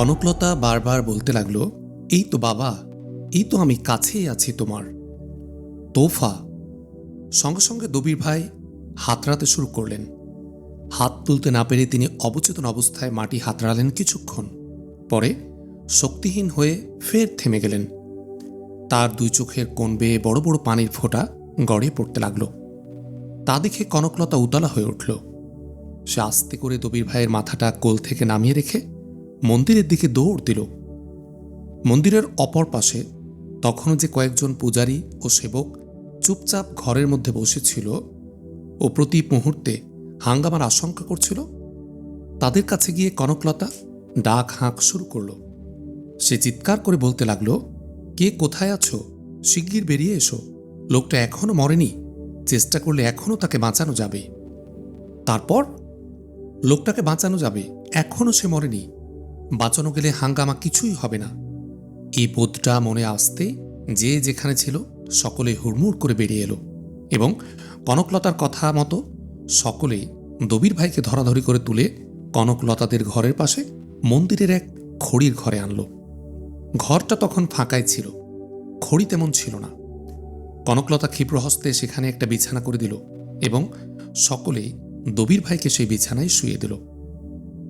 কনকলতা বারবার বলতে লাগল, এই তো বাবা, এই তো আমি কাছেই আছি তোমার। তোফা। সঙ্গে সঙ্গে দবির ভাই হাতড়াতে শুরু করলেন। হাত তুলতে না পেরে তিনি অবচেতন অবস্থায় মাটি হাতড়ালেন কিছুক্ষণ। পরে শক্তিহীন হয়ে ফের থেমে গেলেন। তার দুই চোখের কোণ বেয়ে বড় বড় পানির ফোঁটা গড়িয়ে পড়তে লাগল। তা দেখে কনকলতা উতলা হয়ে উঠল। সে আস্তে করে দবির ভাইয়ের মাথাটা কোল থেকে নামিয়ে রেখে মন্দিরের দিকে দৌড় দিল। মন্দিরের অপর পাশে তখনও যে কয়েকজন পূজারী ও সেবক চুপচাপ ঘরের মধ্যে বসেছিল ও প্রতি মুহূর্তে হাঙ্গামার আশঙ্কা করছিল, তাদের কাছে গিয়ে কনকলতা ডাক হাঁক শুরু করল। সে চিৎকার করে বলতে লাগল, কে কোথায় আছো? শিগগির বেরিয়ে এসো। লোকটা এখনও মরেনি। চেষ্টা করলে এখনও তাকে বাঁচানো যাবে। তারপর? লোকটাকে বাঁচানো যাবে। এখনও সে মরেনি। বাঁচানো গেলে হাঙ্গামা কিছুই হবে না। এই বোধটা মনে আসতে যে যেখানে ছিল, সকলে হুড়মুড় করে বেরিয়ে এলো এবং কনকলতার কথা মতো সকলে দবির ভাইকে ধরাধরি করে তুলে কনকলতাদের ঘরের পাশে মন্দিরের এক খড়ির ঘরে আনলো। ঘরটা তখন ফাঁকাই ছিল, খড়ি তেমন ছিল না। কনকলতা ক্ষিপ্রহস্তে সেখানে একটা বিছানা করে দিল এবং সকলেই দবির ভাইকে সেই বিছানায় শুয়ে দিল।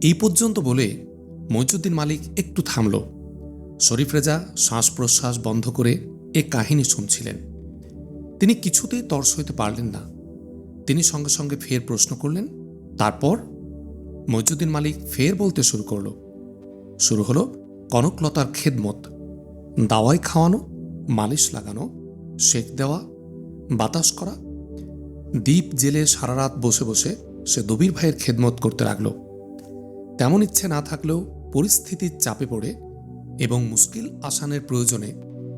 এই পর্যন্ত বলে মইজুদ্দিন মালিক একটু থামল। শরীফ রেজা শ্বাস প্রশ্বাস বন্ধ করে এ কাহিনী শুনছিলেন। তিনি কিছুতেই তর্স হইতে পারলেন না। তিনি সঙ্গে সঙ্গে ফের প্রশ্ন করলেন, তারপর? মইজুদ্দিন মালিক ফের বলতে শুরু করল, শুরু হলো কনকলতার খেদমত। দাওয়াই খাওয়ানো, মালিশ লাগানো, শেক দেওয়া, বাতাস করা। দ্বীপ জেলে সারা রাত বসে বসে সে দবির ভাইয়ের খেদমত করতে লাগল। তেমন ইচ্ছে না থাকলেও পরিস্থিতির চাপে পড়ে এবং মুশকিল আসানের প্রয়োজনে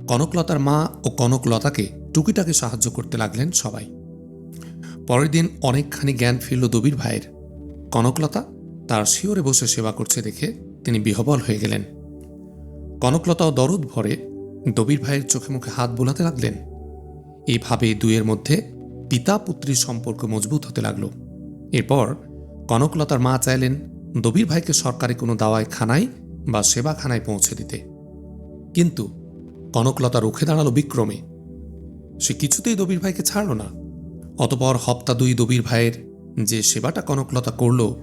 কনকলতার মা ও কনকলতাকে টুকিটাকে সাহায্য করতে লাগলেন সবাই। পরের দিন অনেকখানি জ্ঞান ফিরল দবির ভাইয়ের। কনকলতা তার শিওরে বসে সেবা করছে দেখে তিনি বিহবল হয়ে গেলেন। কনকলতাও দরদ ভরে দবির ভাইয়ের চোখে মুখে হাত বোলাতে লাগলেন। এইভাবে দুয়ের মধ্যে পিতা পুত্রীর সম্পর্ক মজবুত হতে লাগল। এরপর কনকলতার মা চাইলেন দবির ভাইকে সরকারি কোনো দাওয়ায় খানায় বা সেবাখানায় পৌঁছে দিতে। কিন্তু কনকলতা রুখে দাঁড়াল বিক্রমে। সে কিছুতেই দবির ভাইকে ছাড়ল না। অতপর হপ্তা দুই দবির ভাইয়ের যে সেবাটা কনকলতা করল,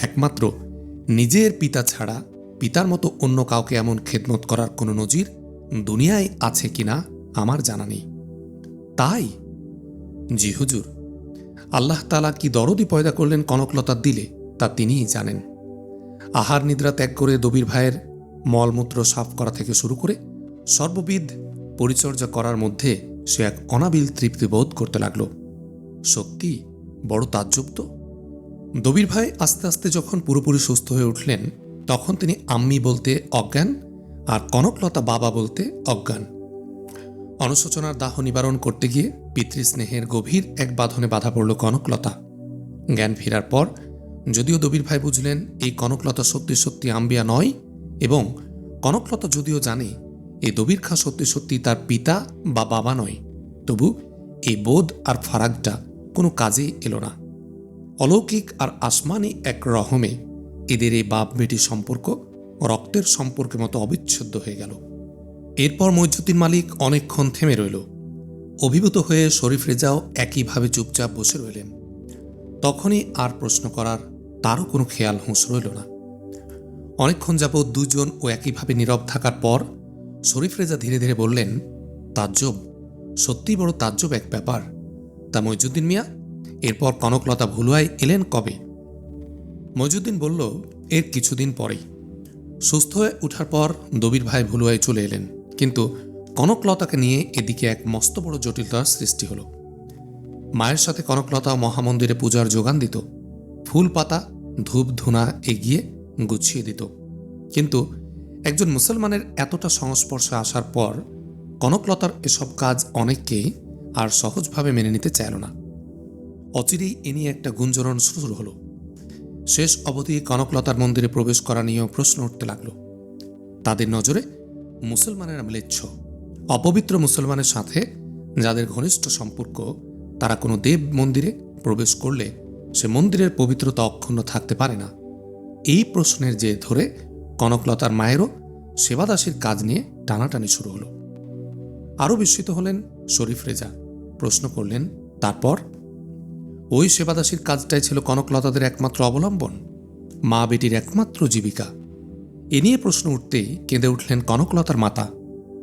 একমাত্র নিজের পিতা ছাড়া পিতার মতো অন্য কাউকে এমন খেদমত করার কোনো নজির দুনিয়ায় আছে কিনা আমার জানা নেই। তাই জি হুজুর, আল্লাহ তালা কি দরদি পয়দা করলেন কনকলতার দিলে, তা তিনিই জানেন। আহার নিদ্রা ত্যাগ করে দবির ভাইয়ের মলমূত্র সাফ করা থেকে শুরু করে সর্ববিধ পরিচর্যা করার মধ্যে সে এক অনাবিল তৃপ্তি বোধ করতে লাগল। সত্যি বড় তাজ্জব তো দবির ভাই আস্তে আস্তে যখন পুরোপুরি সুস্থ হয়ে উঠলেন, তখন তিনি আম্মি বলতে অজ্ঞান আর কনকলতা বাবা বলতে অজ্ঞান। অনুশোচনার দাহ নিবারণ করতে গিয়ে পিতৃস্নেহের গভীর এক বাঁধনে বাধা পড়ল কনকলতা। জ্ঞান ফেরার পর যদিও দবির ভাই বুঝলেন, এই কনকলতা সত্যি সত্যি আম্বিয়া নয় এবং কনকলতা যদিও জানে, এই দবির খা সত্যি সত্যি তার পিতা বা বাবা নয়, তবু এই বোধ আর ফারাকটা কোনো কাজেই এলো না। অলৌকিক আর আসমানি এক রহমে এদের এই বাপ বেটি সম্পর্ক রক্তের সম্পর্কের মতো অবিচ্ছেদ্য হয়ে গেল। এরপর মইজুদ্দিন মালিক অনেকক্ষণ থেমে রইল। অভিভূত হয়ে শরীফ রেজাও একইভাবে চুপচাপ বসে রইলেন। তখনই আর প্রশ্ন করার তারও কোনো খেয়াল হুঁশ রইল না। অনেকক্ষণ যাবৎ দুজন ও একইভাবে নীরব থাকার পর শরীফ রেজা ধীরে ধীরে বললেন, তাজ্জব, সত্যিই বড় তাজ্জব এক ব্যাপার। তা মইজুদ্দিন মিয়া, এরপর কনকলতা ভুলুয়ায় এলেন কবে? মইজুদ্দিন বলল, এর কিছুদিন পরেই। সুস্থ হয়ে ওঠার পর দবির ভাই ভুলুয়ায় চলে এলেন। কিন্তু কনকলতাকে নিয়ে এদিকে এক মস্ত বড় জটিলতার সৃষ্টি হলো। মায়ের সাথে কনকলতা মহামন্দিরে পূজার যোগান দিত। ফুল পাতা ধূপ ধুনা এগিয়ে গুছিয়ে দিত। কিন্তু একজন মুসলমানের এতটা সংস্পর্শে আসার পর কনকলতার এসব কাজ অনেককেই আর সহজভাবে মেনে নিতে চাইল না। অচিরেই এ নিয়ে একটা গুঞ্জরণ শুরু হলো। শেষ অবধি কনকলতার মন্দিরে প্রবেশ করা নিয়েও প্রশ্ন উঠতে লাগল। তাদের নজরে মুসলমানেরা ম্লেচ্ছ, অপবিত্র মুসলমানের সাথে যাদের ঘনিষ্ঠ সম্পর্ক, তারা কোনো দেব মন্দিরে প্রবেশ করলে সে মন্দিরের পবিত্রতা অক্ষুণ্ণ থাকতে পারে না। এই প্রশ্নের যে ধরে কনকলতার মায়েরও সেবাদাসীর কাজ নিয়ে টানাটানি শুরু হলো। আরও বিস্মিত হলেন শরীফ রেজা। প্রশ্ন করলেন, তারপর? ওই সেবাদাসীর কাজটাই ছিল কনকলতাদের একমাত্র অবলম্বন, মা বেটির একমাত্র জীবিকা। এ নিয়ে প্রশ্ন উঠতেই কেঁদে উঠলেন কনকলতার মাতা।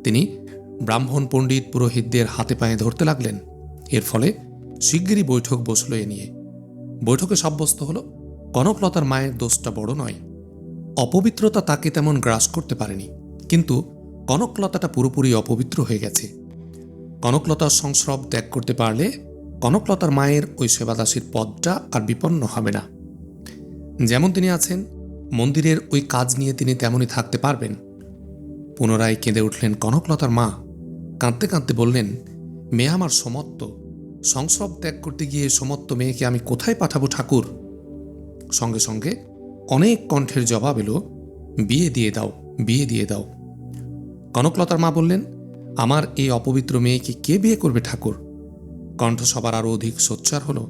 তিনি ব্রাহ্মণ পণ্ডিত পুরোহিতদের হাতে পায়ে ধরতে লাগলেন। এর ফলে শিগগিরই বৈঠক বসল এ নিয়ে। বৈঠকে সাব্যস্ত হল, কনকলতার মায়ের দোষটা বড় নয়। অপবিত্রতা তাকে তেমন গ্রাস করতে পারেনি, কিন্তু কনকলতাটা পুরোপুরি অপবিত্র হয়ে গেছে। কনকলতার সংস্রব ত্যাগ করতে পারলে কনকলতার মায়ের ওই সেবাদাসীর পদটা আর বিপন্ন হবে না। যেমন তিনি আছেন, মন্দিরের ওই কাজ নিয়ে তিনি তেমনই থাকতে পারবেন। পুনরায় কেঁদে উঠলেন কনকলতার মা। কাঁদতে কাঁদতে বললেন, মেয়ে আমার সমত্ত সংস্রব ত্যাগ করতে গিয়ে সমত্ত মেয়েকে আমি কোথায় পাঠাবো ঠাকুর? সঙ্গে সঙ্গে অনেক কণ্ঠের জবাব এলো, বিয়ে দিয়ে দাও, বিয়ে দিয়ে দাও। কনকলতার মা বললেন, আমার এই অপবিত্র মেয়েকে কে বিয়ে করবে ঠাকুর? কণ্ঠ সবার আরও অধিক সোচ্চার হলো।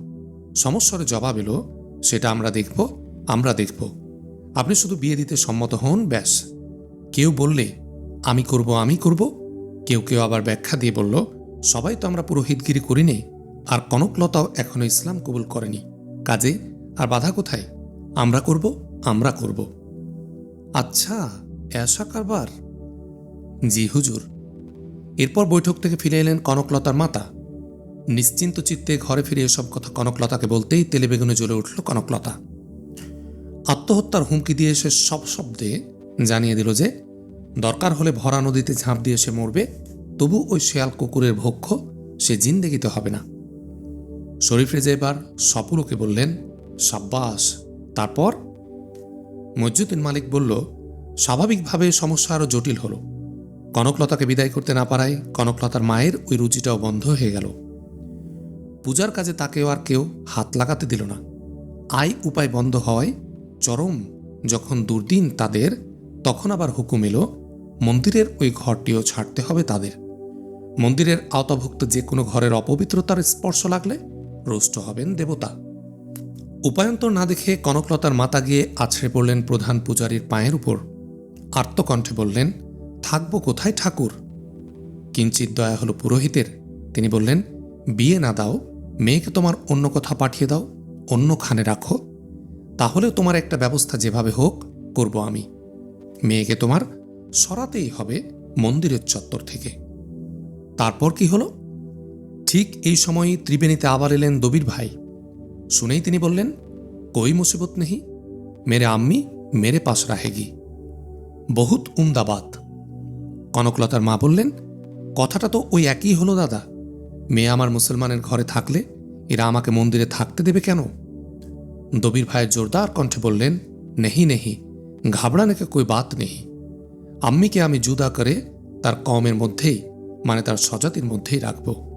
সমস্যার জবাব এলো, সেটা আমরা দেখব আমরা দেখব। আপনি শুধু বিয়ে দিতে সম্মত হন, ব্যাস। কেউ বললে, আমি করব আমি করব। কেউ কেউ আবার ব্যাখ্যা দিয়ে বলল, সবাই তো আমরা পুরোহিতগিরি করিনি আর কনকলতাও এখনও ইসলাম কবুল করেনি। কাজে, আর বাধা কোথায়? আমরা করব আমরা করব। আচ্ছা এসা কারবার? জি, হুজুর। এরপর বৈঠক থেকে ফিরে এলেন কনকলতার মাতা। নিশ্চিন্ত চিত্তে ঘরে ফিরে এসব কথা কনকলতাকে বলতেই তেলে বেগুনে জ্বলে উঠল কনকলতা। আত্মহত্যার হুমকি দিয়ে সে সব শব্দে জানিয়ে দিল যে, দরকার হলে ভরা নদীতে ঝাঁপ দিয়ে সে মরবে, তবু ওই শেয়াল কুকুরের ভক্ষ সে জিন্দেগিতে হবে না। শরীফ রেজা এবার সপুরকে বললেন, সাব্বাস। তারপর মজ্জুদ্দিন মালিক বলল, স্বাভাবিকভাবে সমস্যা আরও জটিল হলো। কনকলতাকে বিদায় করতে না পারায় কনকলতার মায়ের ওই রুচিটাও বন্ধ হয়ে গেল। পূজার কাজে তাকেও আর কেউ হাত লাগাতে দিল না। আয় উপায় বন্ধ হওয়ায় চরম যখন দুর্দিন তাদের, তখন আবার হুকুম এলো, মন্দিরের ওই ঘরটিও ছাড়তে হবে তাদের। মন্দিরের আওতাভুক্ত যে কোনো ঘরের অপবিত্রতার স্পর্শ লাগলে রোষ্ট হবেন দেবতা। উপায়ন্তর না দেখে কনকলতার মাতা গিয়ে আছড়ে পড়লেন প্রধান পূজারীর পায়ের উপর। আর্তকণ্ঠে বললেন, থাকব কোথায় ঠাকুর? কিঞ্চিত দয়া হলো পুরোহিতের। তিনি বললেন, বিয়ে না দাও, মেয়েকে তোমার অন্য কথা পাঠিয়ে দাও অন্য খানে রাখো। তাহলে তোমার একটা ব্যবস্থা যেভাবে হোক, করব আমি। মেয়েকে তোমার সরাতেই হবে মন্দিরের চত্বর থেকে। তারপর কি হলো? ঠিক এই সময়ই ত্রিবেণীতে আবার এলেন দবির ভাই। শুনেই তিনি বললেন, কই মুসিবত নেহি? মেরে আম্মি, মেরে পাশ রাহেগি বহুত উমদাবাদ। কনকলতার মা বললেন, কথাটা তো ওই একই হলো দাদা। মেয়ে আমার মুসলমানের ঘরে থাকলে এরা আমাকে মন্দিরে থাকতে দেবে কেন? দবির ভাইয়ের জোরদার কণ্ঠে বললেন, নেহি নেহি ঘাবড়ানে কে কই বাত নেহি? আম্মিকে আমি জুদা করে তার কমের মধ্যেই মানে তার স্বজাতির মধ্যেই রাখব।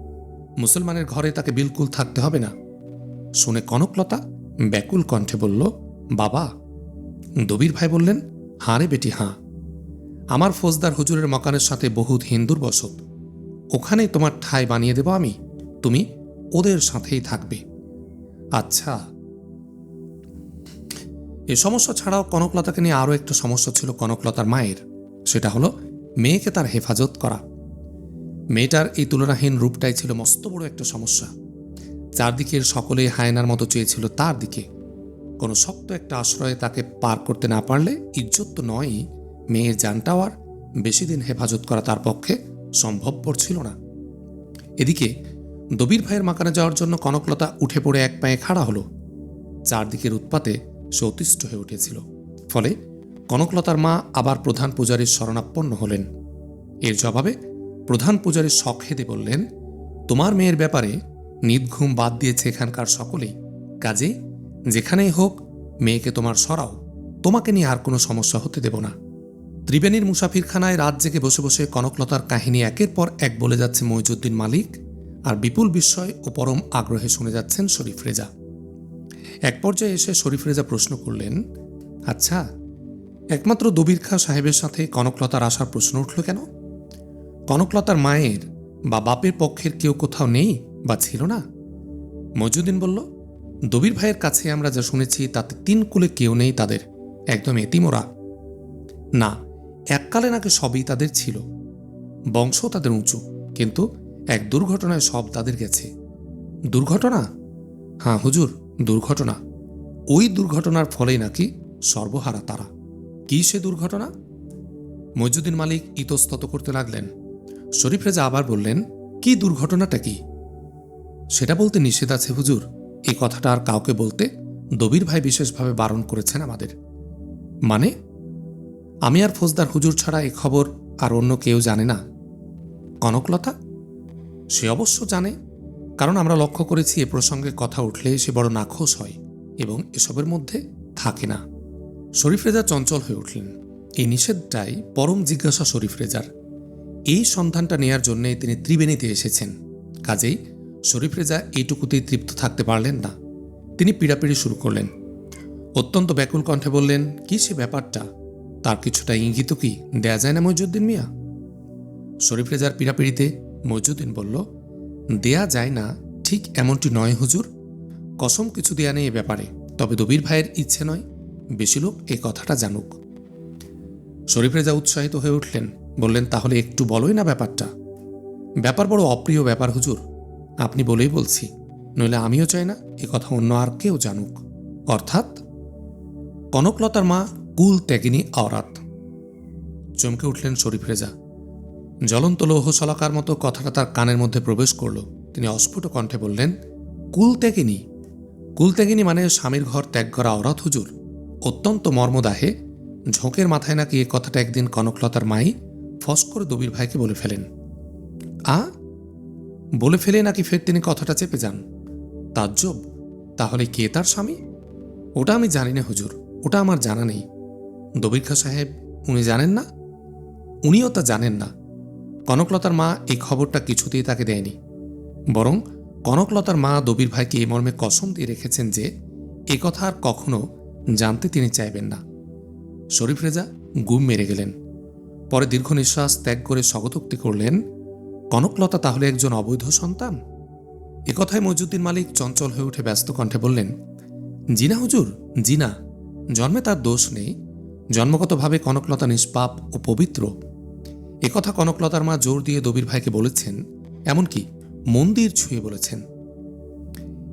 মুসলমানের ঘরে তাকে বিলকুল থাকতে হবে না। শুনে কনকলতা ব্যাকুল কণ্ঠে বলল, বাবা। দবির ভাই বললেন, হাঁ রে বেটি, হাঁ। আমার ফৌজদার হুজুরের মকানের সাথে বহুত হিন্দুর বসত। ওখানেই তোমার ঠাই বানিয়ে দেব আমি। তুমি ওদের সাথেই থাকবে। আচ্ছা। এ সমস্যা ছাড়াও কনকলতাকে নিয়ে আরও একটা সমস্যা ছিল কনকলতার মায়ের। সেটা হলো, মেয়েকে তার হেফাজত করা। মেয়েটার এই তুলনাহীন রূপটাই ছিল মস্ত বড় একটা সমস্যা। চারদিকের সকলে হায়নার মতো চেয়েছিল তার দিকে। কোনো শক্ত একটা আশ্রয়ে তাকে পার করতে না পারলে ইজ্জত তো নয়ই। মেয়ের জানটাও আর বেশি দিন হেফাজত করা তার পক্ষে সম্ভবপর ছিল না। এদিকে দবির ভাইয়ের মাকানে যাওয়ার জন্য কনকলতা উঠে পড়ে এক পায়ে খাড়া হলো। চারদিকের উৎপাতে সে অতিষ্ঠ হয়ে উঠেছিল। ফলে কনকলতার মা আবার প্রধান পূজারীর শরণাপন্ন হলেন। এর জবাবে প্রধান পূজারী শখ হেদে বললেন, তোমার মেয়ের ব্যাপারে নিদঘুম বাদ দিয়েছে এখানকার সকলেই। কাজে যেখানেই হোক মেয়েকে তোমার সরাও। তোমাকে নিয়ে আর কোনো সমস্যা হতে দেব না। ত্রিবেণীর মুসাফিরখানায় রাত জেগে বসে বসে কনকলতার কাহিনী একের পর এক বলে যাচ্ছে মইজুদ্দিন মালিক আর বিপুল বিস্ময় ও পরম আগ্রহে শুনে যাচ্ছেন শরীফ রেজা। এক পর্যায়ে এসে শরীফ রেজা প্রশ্ন করলেন আচ্ছা একমাত্র দবির খা সাহেবের সাথে কনকলতার আসার প্রশ্ন উঠল কেন? কনকলতার মায়ের বা বাপের পক্ষের কেউ কোথাও নেই বা ছিল না? মজুদ্দিন বলল, দবির ভাইয়ের কাছে আমরা যা শুনেছি, তাতে তিন কুলে কেউ নেই তাদের, একদম এতিমোরা না, এককালে নাকি সবই তাদের ছিল। বংশ তাদের উঁচু, কিন্তু এক দুর্ঘটনায় সব তাদের গেছে। দুর্ঘটনা? হ্যাঁ হুজুর, দুর্ঘটনা। ওই দুর্ঘটনার ফলেই নাকি সর্বহারা তারা। কী সে দুর্ঘটনা? মইজুদ্দিন মালিক ইতস্তত করতে লাগলেন। শরীফ রেজা আবার বললেন, কি দুর্ঘটনাটা কি? সেটা বলতে নিষেধ আছে হুজুর। এই কথাটা আর কাউকে বলতে দবির ভাই বিশেষভাবে বারণ করেছেন আমাদের। মানে আমি আর ফৌজদার হুজুর ছাড়া এ খবর আর অন্য কেউ জানে না। কনকলতা? সে অবশ্য জানে, কারণ আমরা লক্ষ্য করেছি এ প্রসঙ্গে কথা উঠলে সে বড় নাখোশ হয় এবং এসবের মধ্যে থাকে না। শরীফ রেজা চঞ্চল হয়ে উঠলেন। এই নিষেধটাই পরম জিজ্ঞাসা শরীফ রেজার। এই সন্ধানটা নেয়ার জন্যে তিনি ত্রিবেণীতে এসেছেন। কাজেই শরীফ রেজা এইটুকুতেই তৃপ্ত থাকতে পারলেন না। তিনি পিড়াপিড়ি শুরু করলেন। অত্যন্ত ব্যাকুল কণ্ঠে বললেন, কি সে ব্যাপারটা? তার কিছুটা ইঙ্গিত কি দেয়া যায় না মইজুদ্দিন মিয়া? শরীফ রেজার পিড়াপিড়িতে মইজুদ্দিন বলল, দেয়া যায় না, ঠিক এমনটি নয় হুজুর। কসম কিছু দেয়া নেই এ ব্যাপারে, তবে দবির ভাইয়ের ইচ্ছে নয়। বেশি লোক এই কথাটা জানুক। শরীফ রেজা উৎসাহিত হয়ে উঠলেন। বললেন, তাহলে একটু বলোই না ব্যাপারটা। ব্যাপার বড় অপ্রিয় ব্যাপার, হুজুর। আপনি বলেই বলছি। নইলে আমিও চাই না, এ কথা অন্য আর কেউ জানুক। অর্থাৎ কনকলতার মা কুল ত্যাগিনী আওরাত। চমকে উঠলেন শরীফ রেজা জ্বলন্ত লৌহ শলাকার মতো কথাটা তার কানের মধ্যে প্রবেশ করল। তিনি অস্ফুট কণ্ঠে বললেন, কুল ত্যাগিনী? কুল ত্যাগিনী মানে স্বামীর ঘর ত্যাগ করা অরাত হুজুর। অত্যন্ত মর্মদাহে ঝোঁকের মাথায় নাকি এ কথাটা একদিন কনকলতার মাই ফস করে দবির ভাইকে বলে ফেলেন। আ? বলে ফেলে নাকি ফের তিনি কথাটা চেপে যান? তাজ্জব, তাহলে কে তার স্বামী? ওটা আমি জানি না হুজুর, ওটা আমার জানা নেই। দবির খা সাহেব, উনি জানেন না? উনিও তা জানেন না। কনকলতার মা এই খবরটা কিছুতেই তাকে দেয়নি। বরং কনকলতার মা দবির ভাইকে এই মর্মে কসম দিয়ে রেখেছেন যে, এ কথা আর কখনো জানতে তিনি চাইবেন না। শরীফ রেজা গুম মেরে গেলেন। পরে দীর্ঘ নিঃশ্বাস ত্যাগ করে স্বগতোক্তি করলেন, কনকলতা তাহলে একজন অবৈধ সন্তান? এ কথায় মজুদ্দিন মালিক চঞ্চল হয়ে উঠে ব্যস্ত কণ্ঠে বললেন, জিনা হুজুর, জিনা। জন্মে তার দোষ নেই। জন্মগতভাবে কনকলতা নিষ্পাপ ও পবিত্র। একথা কনকলতার মা জোর দিয়ে দবির ভাইকে বলেছেন, এমনকি মন্দির ছুঁয়ে বলেছেন।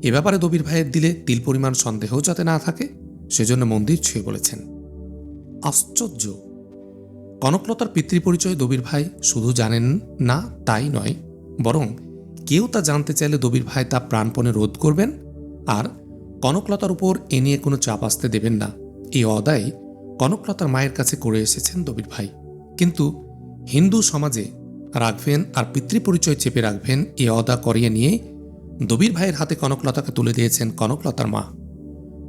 এ ব্যাপারে দবির ভাইয়ের দিলে তিল পরিমাণ সন্দেহ যাতে না থাকে, সেজন্য মন্দির ছুঁয়ে বলেছেন। আশ্চর্য! কনকলতার পিতৃপরিচয় দবির ভাই শুধু জানেন না তাই নয়, বরং কেউ তা জানতে চাইলে দবির ভাই তা প্রাণপণে রোধ করবেন আর কনকলতার উপর এ নিয়ে কোনো চাপ আসতে দেবেন না। এই অদায় কনকলতার মায়ের কাছে করে এসেছেন দবির ভাই। কিন্তু হিন্দু সমাজে রাখবেন আর পিতৃপরিচয় চেপে রাখবেন এ অদা করিয়ে নিয়ে দবির ভাইয়ের হাতে কনকলতাকে তুলে দিয়েছেন কনকলতার মা।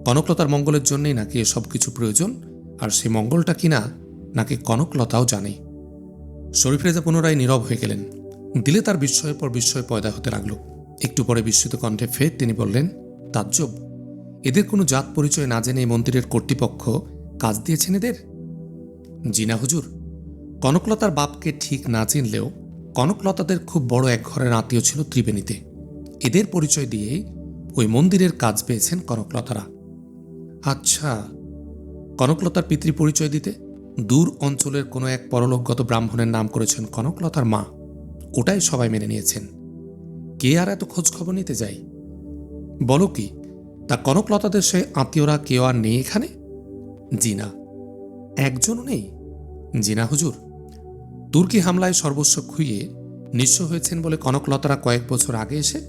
কনকলতার মঙ্গলের জন্যই নাকি এসব কিছু প্রয়োজন, আর সে মঙ্গলটা কিনা নাকি কনকলতাও জানে। শরীফ রেজা পুনরায় নীরব হয়ে গেলেন। দিলে তার বিস্ময়ের পর বিস্ময় পয়দা হতে লাগল। একটু পরে বিস্মিত কণ্ঠে ফের তিনি বললেন, তাজ্জব, এদের কোনো জাত পরিচয় না জেনে মন্দিরের কর্তৃপক্ষ কাজ দিয়েছেন এদের? জিনা হুজুর। কনকলতার বাপকে ঠিক না চিনলেও কনকলতাদের খুব বড় এক ঘরের আত্মীয় ছিল ত্রিবেণীতে। এদের পরিচয় দিয়েই ওই মন্দিরের কাজ পেয়েছেন কনকলতারা আচ্ছা কনকলতার পিতৃ পরিচয় দিতে? দূর অঞ্চলের কোনো এক পরলোকগত ব্রাহ্মণের নাম করেছেন কনকলতার মা। ওটাই সবাই মেনে নিয়েছেন। কে আর এত খোঁজ খবর নিতে যাই বলো কি, তা কনকলতাদের সে আত্মীয়রা কেউ আর নেই এখানে? জি না একজনও নেই? জিনা হুজুর। তুর্কি হামলায় সর্বস্ব খুইয়ে নিঃস্ব হয়েছেন বলে কনকলতারা কয়েক বছর আগে এসে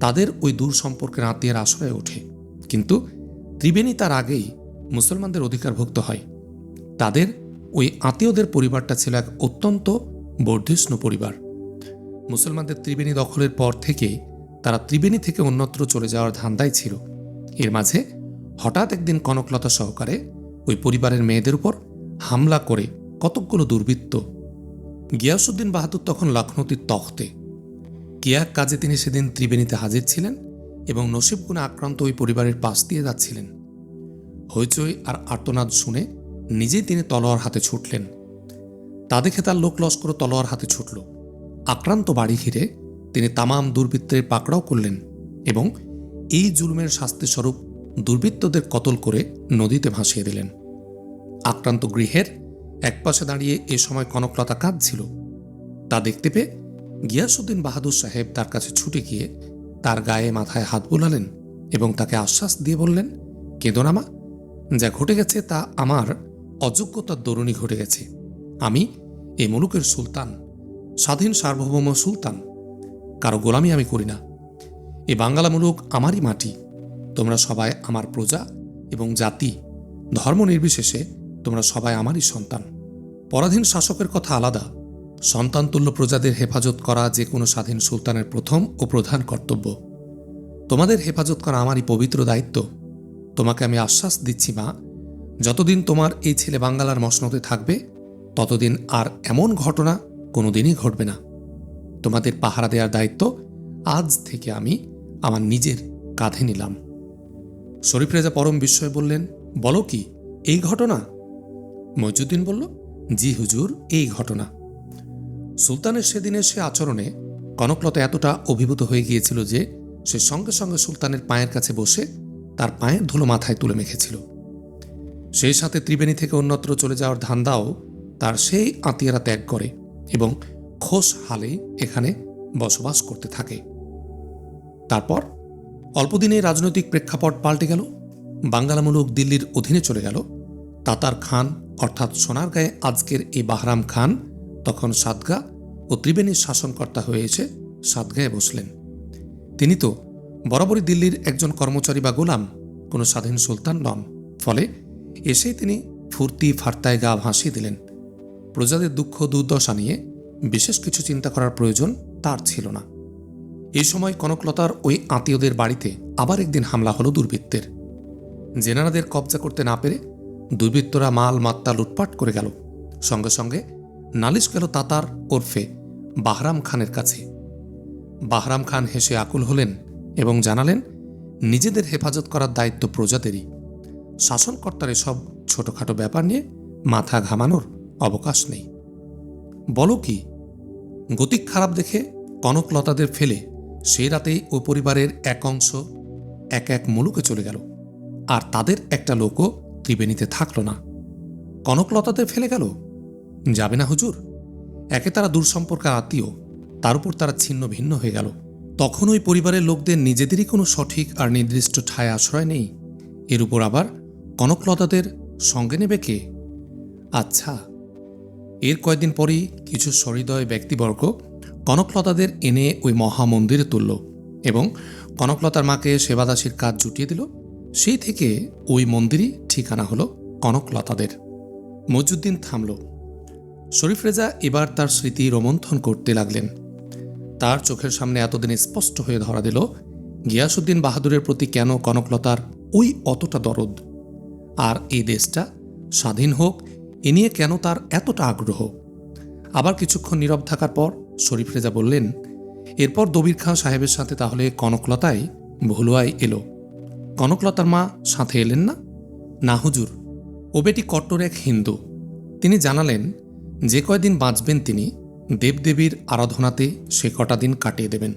তাদের ওই দূর সম্পর্কের আত্মীয়ের আশ্রয়ে ওঠে। কিন্তু ত্রিবেণী তার আগেই মুসলমানদের অধিকারভুক্ত হয়। তাদের ওই আত্মীয়দের পরিবারটা ছিল এক অত্যন্ত বর্ধিষ্ণু পরিবার। মুসলমানদের ত্রিবেণী দখলের পর থেকে তারা ত্রিবেণী থেকে অন্যত্র চলে যাওয়ার ধান্দায় ছিল। এর মাঝে হঠাৎ একদিন কনকলতা সহকারে ওই পরিবারের মেয়েদের উপর হামলা করে কতকগুলো দুর্বৃত্ত গিয়াসুদ্দিন বাহাদুর তখন লখনৌতির তখতে। কেয়াক কাজে তিনি সেদিন ত্রিবেণীতে হাজির ছিলেন এবং নসিবগুণে আক্রান্ত ওই পরিবারের পাশ দিয়ে যাচ্ছিলেন। হইচই আর আর্তনাদ শুনে নিজেই তিনি তলোয়ার হাতে ছুটলেন। তা দেখে তার লোক লস্কর তলোয়ার হাতে ছুটল। আক্রান্ত বাড়ি ঘিরে তিনি তামাম দুর্বৃত্তের পাকড়াও করলেন এবং এই জুলুমের শাস্তিস্বরূপ দুর্বৃত্তদের কতল করে নদীতে ভাসিয়ে দিলেন। আক্রান্ত গৃহের একপাশে দাঁড়িয়ে এ সময় কনকলতা কাঁদছিল। তা দেখতে পেয়ে গিয়াসুদ্দিন বাহাদুর সাহেব তার কাছে ছুটে গিয়ে তার গায়ে মাথায় হাত বোলালেন এবং তাকে আশ্বাস দিয়ে বললেন, কেঁদো না যা ঘটে গেছে তা আমার অযোগ্যতার দরুণই ঘটে গেছে। আমি এই মুলুকের সুলতান, স্বাধীন সার্বভৌম সুলতান। কারও গোলামি আমি করি না। এ বাঙ্গালা মুলুক আমারই মাটি। তোমরা সবাই আমার প্রজা এবং জাতি। ধর্ম নির্বিশেষে তোমরা সবাই আমারই সন্তান। পরাধীন শাসকের কথা আলাদা। সন্তানতুল্য প্রজাদের হেফাজত করা যে কোনো স্বাধীন সুলতানের প্রথম ও প্রধান কর্তব্য। তোমাদের হেফাজত করা আমারই পবিত্র দায়িত্ব। তোমাকে আমি আশ্বাস দিচ্ছি, মা যতদিন তোমার এই ছেলে বাঙ্গালার মসনদে থাকবে, ততদিন আর এমন ঘটনা কোনোদিনই ঘটবে না। তোমাদের পাহারা দেওয়ার দায়িত্ব আজ থেকে আমি আমার নিজের কাঁধে নিলাম। শরীফ রেজা পরম বিস্ময় বললেন, বলো কি, এই ঘটনা? মইজুদ্দিন বলল, জি হুজুর, এই ঘটনা। সুলতানের সেদিনের সে আচরণে কনকলতা এতটা অভিভূত হয়ে গিয়েছিল যে সে সঙ্গে সঙ্গে সুলতানের পায়ের কাছে বসে তার পায়ের ধুলো মাথায় তুলে মেখেছিল। সেই সাথে ত্রিবেণী থেকে অন্যত্র চলে যাওয়ার ধান্দাও তার সেই আত্মীয়রা ত্যাগ করে এবং খোস হালে এখানে বসবাস করতে থাকে। তারপর অল্পদিনে রাজনৈতিক প্রেক্ষাপট পাল্টে গেল। বাঙ্গালামূলক দিল্লির অধীনে চলে গেল। তাতার খান, অর্থাৎ সোনারগাঁয়ে আজকের এই বাহরাম খান, তখন সাদগা ও ত্রিবেণীর শাসনকর্তা হয়ে এসে সাদগাঁয়ে বসলেন। তিনি তো বরাবরই দিল্লির একজন কর্মচারী বা গোলাম, কোনো স্বাধীন সুলতান নন। ফলে এসেই তিনি ফুর্তি ফার্তায় গা ভাসিয়ে দিলেন। প্রজাদের দুঃখ দুর্দশা নিয়ে বিশেষ কিছু চিন্তা করার প্রয়োজন তার ছিল না। এই সময় কনকলতার ওই আত্মীয়দের বাড়িতে আবার একদিন হামলা হলো দুর্বৃত্তের। জেনারাদের কবজা করতে না পেরে দুর্বৃত্তরা মাল মাত্তা লুটপাট করে গেল। সঙ্গে সঙ্গে নালিশ গেল তাতার ওরফে বাহরাম খানের কাছে। বাহরাম খান হেসে আকুল হলেন এবং জানালেন, নিজেদের হেফাজত করার দায়িত্ব প্রজাদেরই। শাসনকর্তার এসব ছোটখাটো ব্যাপার নিয়ে মাথা ঘামানোর অবকাশ নেই। বলো কি গতিক খারাপ দেখে কনকলতাদের ফেলে সেই রাতেই ও পরিবারের এক অংশ, এক এক মুলুকে চলে গেল। আর তাদের একটা লোকও ত্রিবেণীতে থাকল না। কনকলতাদের ফেলে গেল? যাবে না হুজুর। একে তারা দূর সম্পর্কের আত্মীয়, তার উপর তারা ছিন্ন ভিন্ন হয়ে গেল। তখন ওই পরিবারের লোকদের নিজেদেরই কোনো সঠিক আর নির্দিষ্ট ঠায় আশ্রয় নেই। এর উপর আবার কনকলতাদের সঙ্গে নেবে কে? আচ্ছা এর কয়েকদিন পরেই কিছু সহৃদয় ব্যক্তিবর্গ কনকলতাদের এনে ওই মহামন্দিরে তুলল এবং কনকলতার মাকে সেবাদাসীর কাজ জুটিয়ে দিল। সেই থেকে ওই মন্দিরই ঠিকানা হলো কনকলতাদের। মজুদ্দিন থামল। শরীফ রেজা এবার তার স্মৃতি রোমন্থন করতে লাগলেন। তার চোখের সামনে এতদিন স্পষ্ট হয়ে ধরা দিল গিয়াসুদ্দিন বাহাদুরের প্রতি কেন কনকলতার ওই অতটা দরদ? আর এই দেশটা স্বাধীন হোক, এ নিয়ে কেন তার এতটা আগ্রহ? আবার কিছুক্ষণ নীরব থাকার পর শরীফ রেজা বললেন, এরপর দবির খাঁ সাহেবের সাথে তাহলে কনকলতাই ভুলুয়াই এলো। কনকলতার মা সাথে এলেন না? না হুজুর, ও বেটি কট্টর এক হিন্দু। তিনি জানালেন, যে কয়দিন বাঁচবেন তিনি, দেবদেবীর আরাধনাতে সে কটা দিন কাটিয়ে দেবেন।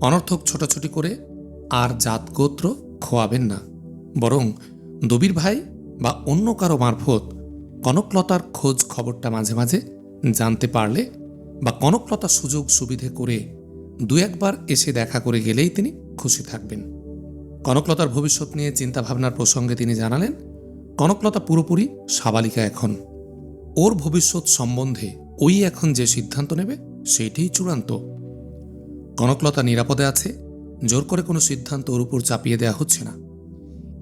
অনর্থক ছোটাছুটি করে আর জাত গোত্র খোয়াবেন না। বরং দবির ভাই বা অন্য কারও মারফত কনকলতার খোঁজ খবরটা মাঝে মাঝে জানতে পারলে বা কনকলতা সুযোগ সুবিধে করে দু একবার এসে দেখা করে গেলেই তিনি খুশি থাকবেন। কনকলতার ভবিষ্যৎ নিয়ে চিন্তাভাবনার প্রসঙ্গে তিনি জানালেন, কনকলতা পুরোপুরি সাবালিকা এখন। ওর ভবিষ্যৎ সম্বন্ধে ওই এখন যে সিদ্ধান্ত নেবে সেইটাই চূড়ান্ত। কনকলতা নিরাপদে আছে, জোর করে কোনো সিদ্ধান্ত ওর উপর চাপিয়ে দেওয়া হচ্ছে না।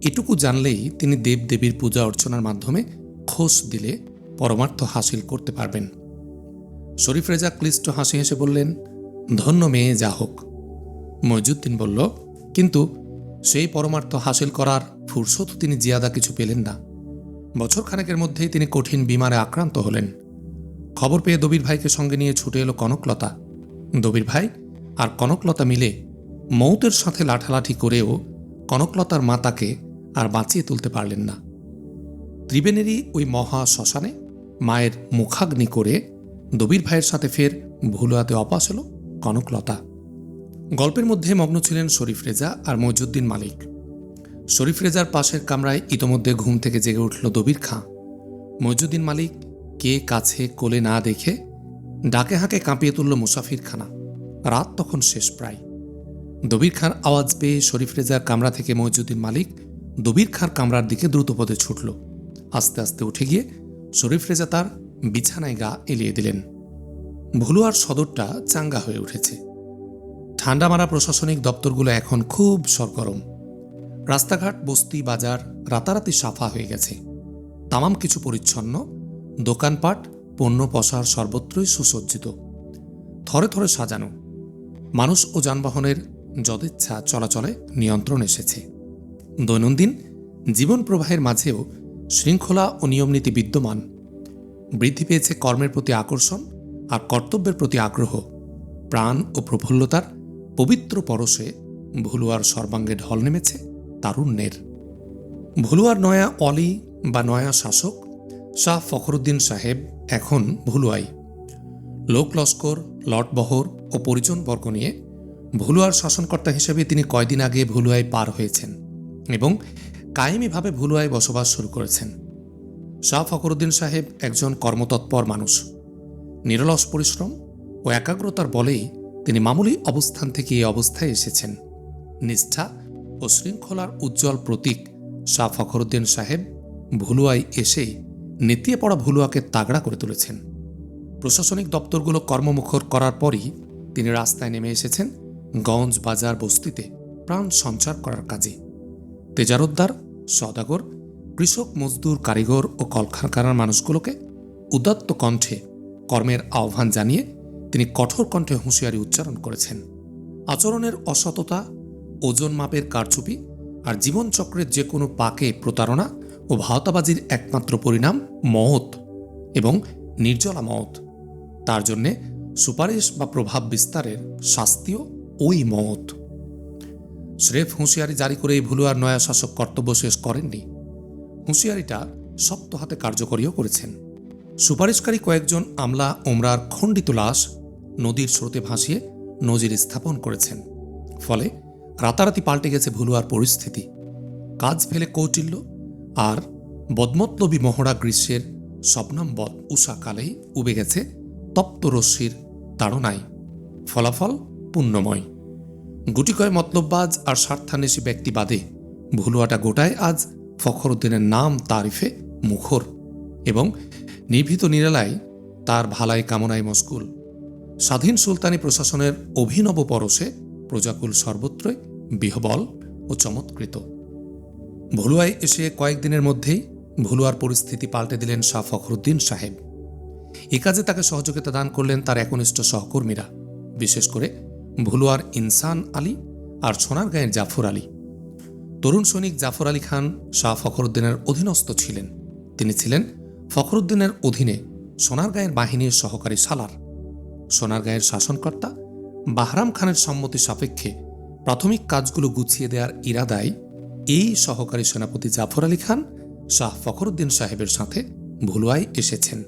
এটুকু জানলেই তিনি দেবদেবীর পূজা অর্চনার মাধ্যমে খোঁজ দিলে পরমার্থ হাসিল করতে পারবেন। শরীফ রেজা ক্লিষ্ট হাসি হেসে বললেন, ধন্য মেয়ে, যা হোক। মইজুদ্দিন বলল, কিন্তু সেই পরমার্থ হাসিল করার ফুরসত তিনি জিয়াদা কিছু পেলেন না। বছর খানেকের মধ্যেই তিনি কঠিন বিমারে আক্রান্ত হলেন। খবর পেয়ে দবির ভাইকে সঙ্গে নিয়ে ছুটে এলো কনকলতা। দবির ভাই আর কনকলতা মিলে মৌতের সাথে লাঠালাঠি করেও কনকলতার মাতাকে আর বাঁচিয়ে তুলতে পারলেন না। ত্রিবেণেরই ওই মহা শ্মশানে মায়ের মুখাগ্নি করে দবির ভাইয়ের সাথে ফের ভুলুয়াতে অপাস হল কনকলতা। গল্পের মধ্যে মগ্ন ছিলেন শরীফ রেজা আর মজুদ্দিন মালিক। শরীফ রেজার পাশের কামরায় ইতোমধ্যে ঘুম থেকে জেগে উঠল দবির খাঁ। মজুদ্দিন মালিক কে কাছে কোলে না দেখে ডাকে হাঁকে কাঁপিয়ে তুলল মুসাফিরখানা রাত তখন শেষ প্রায়। দবির খার আওয়াজ পেয়ে শরীফ রেজার কামরা থেকে মজুদ্দিন মালিক দবির খার কামরার দিকে দ্রুতপদে ছুটল। আস্তে আস্তে উঠে গিয়ে শরীফ রেজা তার বিছানায় গা এলিয়ে দিলেন। ভুলুয়ার সদরটা চাঙ্গা হয়ে উঠেছে। ঠান্ডা মারা প্রশাসনিক দপ্তরগুলো এখন খুব সরগরম। রাস্তাঘাট, বস্তি, বাজার রাতারাতি সাফা হয়ে গেছে। তামাম কিছু পরিচ্ছন্ন, দোকানপাট, পণ্য পসার সর্বত্রই সুসজ্জিত। থরে থরে সাজানো। মানুষ ও যানবাহনের যদেচ্ছা চলাচলে নিয়ন্ত্রণ এসেছে। দৈনন্দিন জীবন প্রবাহের মাঝেও শৃঙ্খলা ও নিয়মনীতি বিদ্যমান। বৃদ্ধি পেয়েছে কর্মের প্রতি আকর্ষণ আর কর্তব্যের প্রতি আগ্রহ। প্রাণ ও প্রফুল্লতার পবিত্র পরশে ভুলুয়ার সর্বাঙ্গে ঢল নেমেছে তারুণ্যের। ভুলুয়ার নয়া অলি বা নয়া শাসক শাহ ফখরুদ্দিন সাহেব এখন ভুলুয়াই। লোক লস্কর লটবহর ও পরিজনবর্গ নিয়ে ভুলুয়ার শাসনকর্তা হিসেবে তিনি কয়দিন আগে ভুলুয়ায় পার হয়েছেন। এবং কায়েমিভাবে ভুলুয়ায় বসবাস শুরু করেছেন। শাহ ফখরুদ্দিন সাহেব একজন কর্মতৎপর মানুষ। নিরলস পরিশ্রম ও একাগ্রতার বলেই তিনি মামুলি অবস্থান থেকে এই অবস্থায় এসেছেন। নিষ্ঠা ও শৃঙ্খলার উজ্জ্বল প্রতীক শাহ ফখরুদ্দিন সাহেব ভুলুয়ায় এসেই নেতিয়ে পড়া ভুলুয়াকে তাগড়া করে তুলেছেন। প্রশাসনিক দপ্তরগুলো কর্মমুখর করার পরই তিনি রাস্তায় নেমে এসেছেন গঞ্জ বাজার বস্তিতে প্রাণ সঞ্চার করার কাজে। তেজারোদ্দার সদাগর কৃষক, মজদুর, কারিগর ও কলকারখানার মানুষগুলোকে উদাত্ত কণ্ঠে কর্মের আহ্বান জানিয়ে তিনি কঠোর কণ্ঠে হুঁশিয়ারি উচ্চারণ করেছেন। আচরণের অসততা, ওজন মাপের কারচুপি আর জীবনচক্রের যে কোনো পাকে প্রতারণা ও ভাওতাবাজির একমাত্র পরিণাম মত এবং নির্জলা মত তার জন্যে সুপারিশ বা প্রভাব বিস্তারের শাস্তিও ওই মত স্রেফ হুঁশিয়ারি জারি করে এই ভুলুয়ার নয়া শাসক কর্তব্য শেষ করেননি। হুঁশিয়ারিটা শক্ত হাতে কার্যকরীও করেছেন। সুপারিশকারী কয়েকজন আমলা, ওমরার খণ্ডিত লাশ নদীর স্রোতে ভাসিয়ে নজির স্থাপন করেছেন। ফলে রাতারাতি পাল্টে গেছে ভুলুয়ার পরিস্থিতি। কাজ ফেলে কৌটিল্য আর বদমতলবী মহড়া গ্রীষ্মের স্বপ্নাম্বদ উষাকালেই উবে গেছে তপ্ত রশ্মির তাড়নায়। ফলাফল পুণ্যময়। গুটিকয় মতলববাজ আর স্বার্থান্বেষী ব্যক্তি বাদে ভুলুয়াটা গোটায় আজ ফখরুদ্দিনের নাম তারিফে মুখর এবং নিভৃত নিরালায় তার ভালাই কামনায় মস্কুল স্বাধীন সুলতানি প্রশাসনের অভিনব পরশে প্রজাকুল সর্বত্রই বিহবল ও চমৎকৃত। ভুলুয়ায় এসে কয়েকদিনের মধ্যেই ভুলুয়ার পরিস্থিতি পাল্টে দিলেন শাহ ফখরুদ্দিন সাহেব। এ কাজে তাকে সহযোগিতা দান করলেন তার একনিষ্ঠ সহকর্মীরা, বিশেষ করে ভুলুয়ার ইনসান আলী আর সোনারগাঁয়ের জাফর আলী। তরুণ সৈনিক জাফর আলী খান শাহ ফখরুদ্দিনের অধীনস্থ ছিলেন। তিনি ছিলেন ফখরুদ্দিনের অধীনে সোনারগাঁয়ের বাহিনীর সহকারী সালার সোনারগাঁয়ের শাসনকর্তা বাহরাম খানের সম্মতি সাপেক্ষে প্রাথমিক কাজগুলো গুছিয়ে দেওয়ার ইরাদায় এই সহকারী সেনাপতি জাফর আলী খান শাহ ফখরুদ্দিন সাহেবের সাথে ভুলুয়ায় এসেছেন।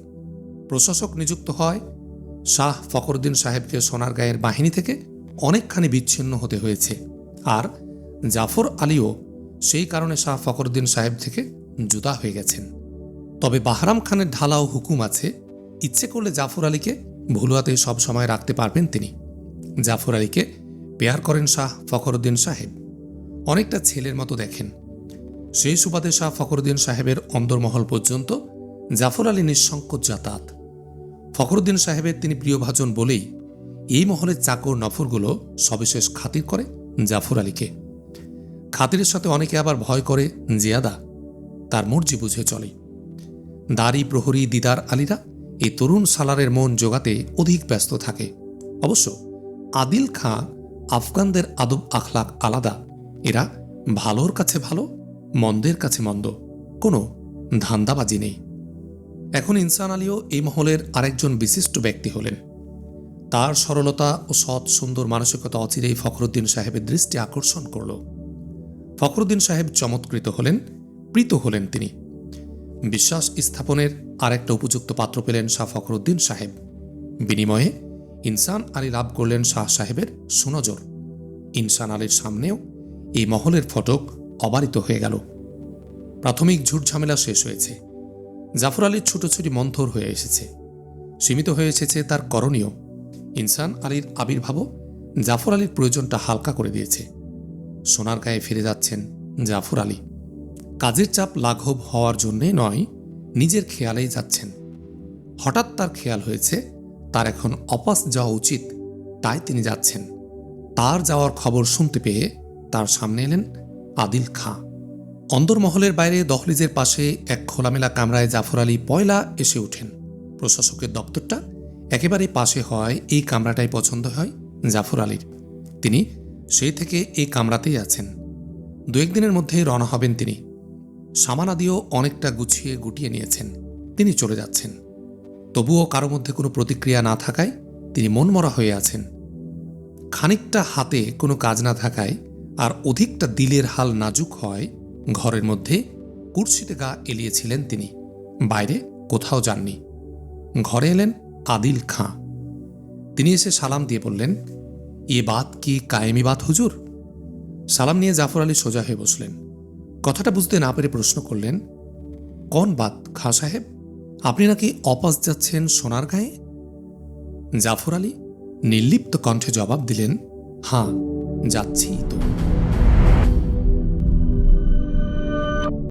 প্রশাসক নিযুক্ত হয় শাহ ফখরুদ্দিন সাহেবকে সোনারগাঁয়ের বাহিনী থেকে অনেকখানি বিচ্ছিন্ন হতে হয়েছে। আর জাফর আলীও সেই কারণে শাহ ফখরুদ্দিন সাহেব থেকে জুদা হয়ে গেছেন। তবে বাহরাম খানের ঢালাও হুকুম আছে, ইচ্ছে করলে জাফর আলীকে ভুলুয়াতে সব সময় রাখতে পারবেন তিনি। জাফর আলীকে পেয়ার করেন শাহ ফখরুদ্দিন সাহেব। অনেকটা ছেলের মতো দেখেন। সেই সুবাদে শাহ ফখরুদ্দিন সাহেবের অন্দরমহল পর্যন্ত জাফর আলী নিঃসংকোচ যাতায়াত। ফখরুদ্দিন সাহেবের তিনি প্রিয়ভাজন বলেই এই মহলের চাকর নফরগুলো সবিশেষ খাতির করে জাফর আলীকে। খাতিরের সাথে অনেকে আবার ভয় করে জিয়াদা, তার মর্জি বুঝে চলে। দাড়ি, প্রহরী, দিদার, আলীরা এই তরুণ সালারের মন জোগাতে অধিক ব্যস্ত থাকে। অবশ্য আদিল খাঁ আফগানদের আদব আখলাক আলাদা। এরা ভালোর কাছে ভালো, মন্দের কাছে মন্দ, কোনো ধান্দাবাজি নেই। এখন ইনসান আলীও এই মহলের আরেকজন বিশিষ্ট ব্যক্তি হলেন। তার সরলতা ও সৎ সুন্দর মানসিকতা অচিরেই ফখরুদ্দিন সাহেবের দৃষ্টি আকর্ষণ করল। ফখরুদ্দিন সাহেব চমৎকৃত হলেন, প্রীত হলেন তিনি। বিশ্বাস স্থাপনের আরেকটা উপযুক্ত পাত্র পেলেন শাহ ফখরুদ্দিন সাহেব। বিনিময়ে ইনসান আলী লাভ করলেন শাহ সাহেবের সুনজর। ইনসান আলীর সামনেও এই মহলের ফটক অবারিত হয়ে গেল। প্রাথমিক ঝুট ঝামেলা শেষ হয়েছে। জাফর আলীর ছুটোছুটি মন্থর হয়ে এসেছে। সীমিত হয়ে এসেছে তার করণীয়। ইনসান আলীর আবির্ভাবও জাফর আলীর প্রয়োজনটা হালকা করে দিয়েছে। সোনার গায়ে ফিরে যাচ্ছেন জাফর আলী। কাজের চাপ লাঘব হওয়ার জন্যে নয়, নিজের খেয়ালেই যাচ্ছেন। হঠাৎ তার খেয়াল হয়েছে, তার এখন অপাস যাওয়া উচিত, তাই তিনি যাচ্ছেন। তার যাওয়ার খবর শুনতে পেয়ে তার সামনে এলেন আদিল খাঁ। অন্দরমহলের বাইরে দহলিজের পাশে এক খোলামেলা কামরায় জাফর আলী পয়লা এসে ওঠেন। প্রশাসকের দপ্তরটা একেবারে পাশে হওয়ায় এই কামরাটাই পছন্দ হয় জাফর আলীর। তিনি সেই থেকে এই কামরাতেই আছেন। দু একদিনের মধ্যেই রওনা হবেন তিনি। সামানাদিও অনেকটা গুছিয়ে গুটিয়ে নিয়েছেন। তিনি চলে যাচ্ছেন। তবুও কারও মধ্যে কোনো প্রতিক্রিয়া না থাকায় তিনি মনমরা হয়ে আছেন। খানিকটা হাতে কোনো কাজ না থাকায় আর অধিকটা দিলের হাল নাজুক হয় ঘরের মধ্যে কুর্সিতে গা এলিয়েছিলেন তিনি। বাইরে কোথাও যাননি। ঘরে এলেন আদিল খাঁ। তিনি এসে সালাম দিয়ে বললেন, এ বাত কি কায়েমি বাত হুজুর? সালাম নিয়ে জাফর আলী সোজা হয়ে বসলেন। কথাটা বুঝতে না পেরে প্রশ্ন করলেন, কোন বাত খাঁ সাহেব? আপনি নাকি অপাস যাচ্ছেন সোনার গায়ে? জাফর আলী নির্লিপ্ত কণ্ঠে জবাব দিলেন হাঁ যাচ্ছি তো।